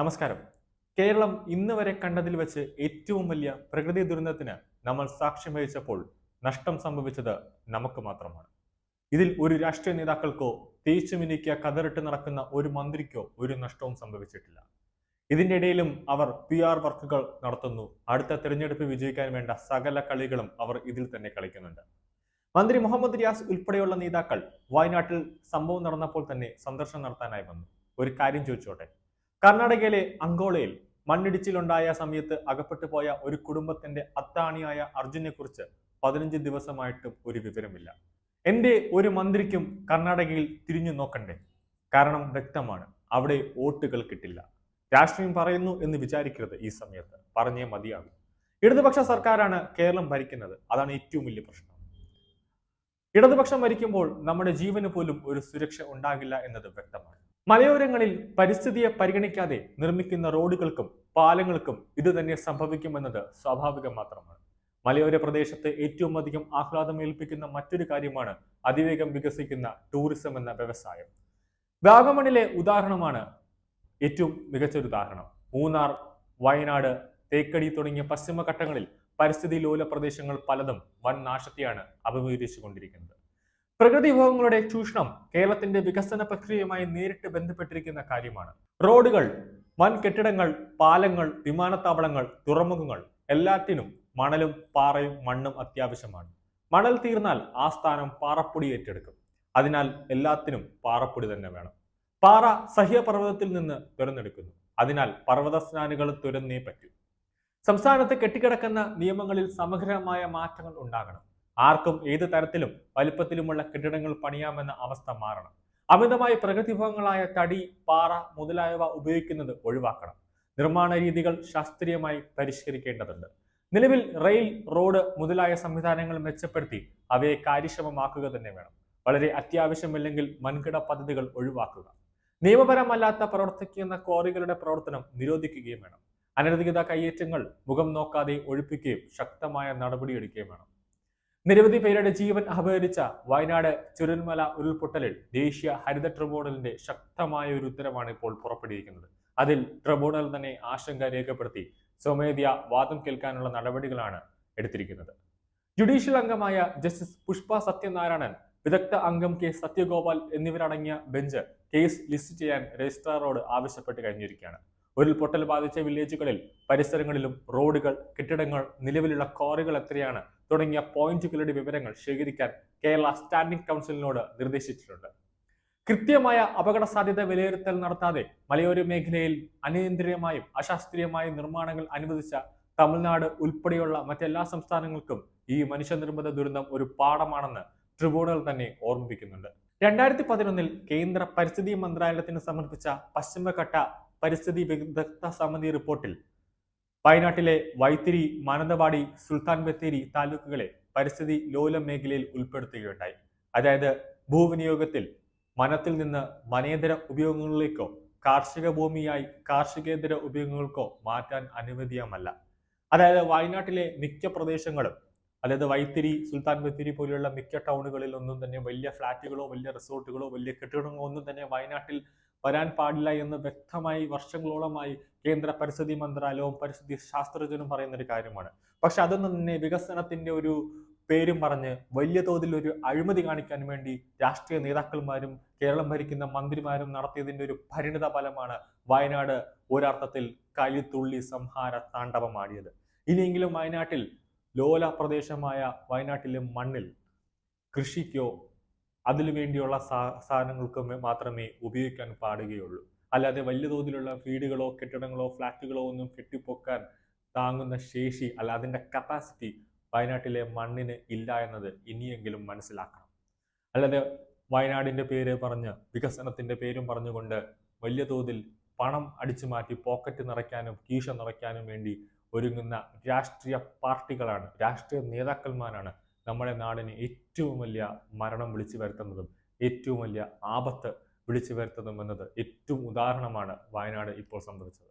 നമസ്കാരം. കേരളം ഇന്ന് വരെ കണ്ടതിൽ വെച്ച് ഏറ്റവും വലിയ പ്രകൃതി ദുരന്തത്തിന് നമ്മൾ സാക്ഷ്യം വഹിച്ചപ്പോൾ നഷ്ടം സംഭവിച്ചത് നമുക്ക് മാത്രമാണ്. ഇതിൽ ഒരു രാഷ്ട്രീയ നേതാക്കൾക്കോ തേച്ചുമിനിക്ക കതറിട്ട് നടക്കുന്ന ഒരു മന്ത്രിക്കോ ഒരു നഷ്ടവും സംഭവിച്ചിട്ടില്ല. ഇതിന്റെ ഇടയിലും അവർ പി ആർ വർക്കുകൾ നടത്തുന്നു. അടുത്ത തിരഞ്ഞെടുപ്പ് വിജയിക്കാൻ വേണ്ട സകല കളികളും അവർ ഇതിൽ തന്നെ കളിക്കുന്നുണ്ട്. മന്ത്രി മുഹമ്മദ് റിയാസ് ഉൾപ്പെടെയുള്ള നേതാക്കൾ വയനാട്ടിൽ സംഭവം നടന്നപ്പോൾ തന്നെ സന്ദർശനം നടത്താനായി വന്നു. ഒരു കാര്യം ചോദിച്ചോട്ടെ? കർണാടകയിലെ അങ്കോളയിൽ മണ്ണിടിച്ചിലുണ്ടായ സമയത്ത് അകപ്പെട്ടു പോയ ഒരു കുടുംബത്തിന്റെ അത്താണിയായ അർജുനെ കുറിച്ച് പതിനഞ്ച് ദിവസമായിട്ടും ഒരു വിവരമില്ല. എന്റെ ഒരു മന്ത്രിക്കും കർണാടകയിൽ തിരിഞ്ഞു നോക്കണ്ടേ? കാരണം വ്യക്തമാണ് അവിടെ വോട്ടുകൾ കിട്ടില്ല. രാഷ്ട്രീയം പറയുന്നു എന്ന് വിചാരിക്കരുത് ഈ സമയത്ത്. പറഞ്ഞേ മതിയാകും. ഇടതുപക്ഷ സർക്കാരാണ് കേരളം ഭരിക്കുന്നത്. അതാണ് ഏറ്റവും വലിയ പ്രശ്നം. ഇടതുപക്ഷം ഭരിക്കുമ്പോൾ നമ്മുടെ ജീവന് പോലും ഒരു സുരക്ഷ ഉണ്ടാകില്ല എന്നത് വ്യക്തമാണ്. മലയോരങ്ങളിൽ പരിസ്ഥിതിയെ പരിഗണിക്കാതെ നിർമ്മിക്കുന്ന റോഡുകൾക്കും പാലങ്ങൾക്കും ഇത് തന്നെ സംഭവിക്കുമെന്നത് സ്വാഭാവികം മാത്രമാണ്. മലയോര പ്രദേശത്ത് ഏറ്റവും അധികം ആഹ്ലാദം ഏൽപ്പിക്കുന്ന മറ്റൊരു കാര്യമാണ് അതിവേഗം വികസിക്കുന്ന ടൂറിസം എന്ന വ്യവസായം. വാഗമണിലെ ഉദാഹരണമാണ് ഏറ്റവും മികച്ചൊരു ഉദാഹരണം. മൂന്നാർ വയനാട് തേക്കടി തുടങ്ങിയ പശ്ചിമഘട്ടങ്ങളിൽ പരിസ്ഥിതി ലോല പ്രദേശങ്ങൾ പലതും വൻ നാശത്തെയാണ് അഭിമുഖീകരിച്ചുകൊണ്ടിരിക്കുന്നത്. പ്രകൃതി വിഭവങ്ങളുടെ ചൂഷണം കേരളത്തിന്റെ വികസന പ്രക്രിയയുമായി നേരിട്ട് ബന്ധപ്പെട്ടിരിക്കുന്ന കാര്യമാണ്. റോഡുകൾ വൻ കെട്ടിടങ്ങൾ പാലങ്ങൾ വിമാനത്താവളങ്ങൾ തുറമുഖങ്ങൾ എല്ലാത്തിനും മണലും പാറയും മണ്ണും അത്യാവശ്യമാണ്. മണൽ തീർന്നാൽ ആ സ്ഥാനം പാറപ്പൊടി ഏറ്റെടുക്കും. അതിനാൽ എല്ലാത്തിനും പാറപ്പൊടി തന്നെ വേണം. പാറ സഹ്യപർവതത്തിൽ നിന്ന് തുരന്നെടുക്കുന്നു. അതിനാൽ പർവത സ്നാനികൾ തുരന്നേ പറ്റൂ. സംസ്ഥാനത്ത് കെട്ടിക്കിടക്കുന്ന നിയമങ്ങളിൽ സമഗ്രമായ മാറ്റങ്ങൾ ഉണ്ടാകണം. ആർക്കും ഏത് തരത്തിലും വലിപ്പത്തിലുമുള്ള കെട്ടിടങ്ങൾ പണിയാമെന്ന അവസ്ഥ മാറണം. അമിതമായി പ്രകൃതി വിഭവങ്ങളായ തടി പാറ മുതലായവ ഉപയോഗിക്കുന്നത് ഒഴിവാക്കണം. നിർമ്മാണ രീതികൾ ശാസ്ത്രീയമായി പരിഷ്കരിക്കേണ്ടതുണ്ട്. നിലവിൽ റെയിൽ റോഡ് മുതലായ സംവിധാനങ്ങൾ മെച്ചപ്പെടുത്തി അവയെ കാര്യക്ഷമമാക്കുക തന്നെ വേണം. വളരെ അത്യാവശ്യമില്ലെങ്കിൽ വൻകിട പദ്ധതികൾ ഒഴിവാക്കുക. നിയമപരമല്ലാത്ത പ്രവർത്തിക്കുന്ന ക്വാറികളുടെ പ്രവർത്തനം നിരോധിക്കുകയും വേണം. അനധികൃത കയ്യേറ്റങ്ങൾ മുഖം നോക്കാതെ ഒഴിപ്പിക്കുകയും ശക്തമായ നടപടിയെടുക്കുകയും വേണം. നിരവധി പേരുടെ ജീവൻ അപഹരിച്ച വയനാട് ചുരൽമല ഉരുൾപൊട്ടലിൽ ദേശീയ ഹരിത ട്രിബ്യൂണലിന്റെ ശക്തമായ ഒരു ഉത്തരവാണ് ഇപ്പോൾ പുറപ്പെടുവിക്കുന്നത്. അതിൽ ട്രിബ്യൂണൽ തന്നെ ആശങ്ക രേഖപ്പെടുത്തി സ്വമേധ്യ വാദം കേൾക്കാനുള്ള നടപടികളാണ് എടുത്തിരിക്കുന്നത്. ജുഡീഷ്യൽ അംഗമായ ജസ്റ്റിസ് പുഷ്പ സത്യനാരായണൻ വിദഗ്ധ അംഗം കെ സത്യഗോപാൽ എന്നിവരടങ്ങിയ ബെഞ്ച് കേസ് ലിസ്റ്റ് ചെയ്യാൻ രജിസ്ട്രാറോട് ആവശ്യപ്പെട്ട് കഴിഞ്ഞിരിക്കുകയാണ്. ഉരുൾപൊട്ടൽ ബാധിച്ച വില്ലേജുകളിൽ പരിസരങ്ങളിലും റോഡുകൾ കെട്ടിടങ്ങൾ നിലവിലുള്ള ക്വാറികൾ എത്രയാണ് തുടങ്ങിയ പോയിന്റുകളുടെ വിവരങ്ങൾ ശേഖരിക്കാൻ കേരള സ്റ്റാൻഡിംഗ് കൗൺസിലിനോട് നിർദ്ദേശിച്ചിട്ടുണ്ട്. കൃത്യമായ അപകട സാധ്യത വിലയിരുത്തൽ നടത്താതെ മലയോര മേഖലയിൽ അനിയന്ത്രിതമായും അശാസ്ത്രീയമായും നിർമ്മാണങ്ങൾ അനുവദിച്ച തമിഴ്നാട് ഉൾപ്പെടെയുള്ള മറ്റെല്ലാ സംസ്ഥാനങ്ങൾക്കും ഈ മനുഷ്യനിർമ്മിത ദുരന്തം ഒരു പാഠമാണെന്ന് ട്രിബ്യൂണൽ തന്നെ ഓർമ്മിപ്പിക്കുന്നുണ്ട്. രണ്ടായിരത്തി പതിനൊന്നിൽ കേന്ദ്ര പരിസ്ഥിതി മന്ത്രാലയത്തിന് സമർപ്പിച്ച പശ്ചിമഘട്ട പരിസ്ഥിതി വിദഗ്ധ സമിതി റിപ്പോർട്ടിൽ വയനാട്ടിലെ വൈത്തിരി മാനന്തവാടി സുൽത്താൻ ബത്തേരി താലൂക്കുകളെ പരിസ്ഥിതി ലോല മേഖലയിൽ ഉൾപ്പെടുത്തുകയുണ്ടായി. അതായത് ഭൂവിനിയോഗത്തിൽ വനത്തിൽ നിന്ന് വനേതര ഉപയോഗങ്ങളിലേക്കോ കാർഷിക ഭൂമിയായി കാർഷികേതര ഉപയോഗങ്ങൾക്കോ മാറ്റാൻ അനുവദീയമല്ല. അതായത് വയനാട്ടിലെ മിക്ക പ്രദേശങ്ങളും അതായത് വൈത്തിരി സുൽത്താൻ ബത്തേരി പോലെയുള്ള മിക്ക ടൗണുകളിൽ ഒന്നും തന്നെ വലിയ ഫ്ലാറ്റുകളോ വലിയ റിസോർട്ടുകളോ വലിയ കെട്ടിടങ്ങളോ ഒന്നും തന്നെ വയനാട്ടിൽ വരാൻ പാടില്ല എന്ന് വ്യക്തമായി വർഷങ്ങളോളമായി കേന്ദ്ര പരിസ്ഥിതി മന്ത്രാലയവും പരിസ്ഥിതി ശാസ്ത്രജ്ഞനും പറയുന്ന ഒരു കാര്യമാണ്. പക്ഷെ അതൊന്നും തന്നെ വികസനത്തിന്റെ ഒരു പേരും പറഞ്ഞ് വലിയ തോതിൽ ഒരു അഴിമതി കാണിക്കാൻ വേണ്ടി രാഷ്ട്രീയ നേതാക്കന്മാരും കേരളം ഭരിക്കുന്ന മന്ത്രിമാരും നടത്തിയതിന്റെ ഒരു പരിണിത ഫലമാണ് വയനാട് ഒരർത്ഥത്തിൽ കലിത്തുള്ളി സംഹാര താണ്ഡവമാടിയത്. ഇനിയെങ്കിലും വയനാട്ടിൽ ലോല പ്രദേശമായ വയനാട്ടിലെ മണ്ണിൽ കൃഷിക്കോ അതിനു വേണ്ടിയുള്ള സാ- സാധനങ്ങൾക്ക് മാത്രമേ ഉപയോഗിക്കാൻ പാടുകയുള്ളൂ. അല്ലാതെ വലിയ തോതിലുള്ള വീടുകളോ കെട്ടിടങ്ങളോ ഫ്ലാറ്റുകളോ ഒന്നും കെട്ടിപ്പൊക്കാൻ താങ്ങുന്ന ശേഷി അല്ല അതിന്റെ കപ്പാസിറ്റി വയനാട്ടിലെ മണ്ണിന് ഇല്ല എന്നത് ഇനിയെങ്കിലും മനസ്സിലാക്കണം. അല്ലാതെ വയനാടിന്റെ പേര് പറഞ്ഞ് വികസനത്തിന്റെ പേരും പറഞ്ഞുകൊണ്ട് വലിയ തോതിൽ പണം അടിച്ചു മാറ്റി പോക്കറ്റ് നിറയ്ക്കാനും കീശ നിറയ്ക്കാനും വേണ്ടി ഒരുങ്ങുന്ന രാഷ്ട്രീയ പാർട്ടികളാണ് രാഷ്ട്രീയ നേതാക്കന്മാരാണ് നമ്മുടെ നാടിന് ഏറ്റവും വലിയ മരണം വിളിച്ചു വരുത്തുന്നതും ഏറ്റവും വലിയ ആപത്ത് വിളിച്ചു വരുത്തുന്നതും എന്നത് ഏറ്റവും ഉദാഹരണമാണ് വയനാട് ഇപ്പോൾ സംഭവിച്ചത്.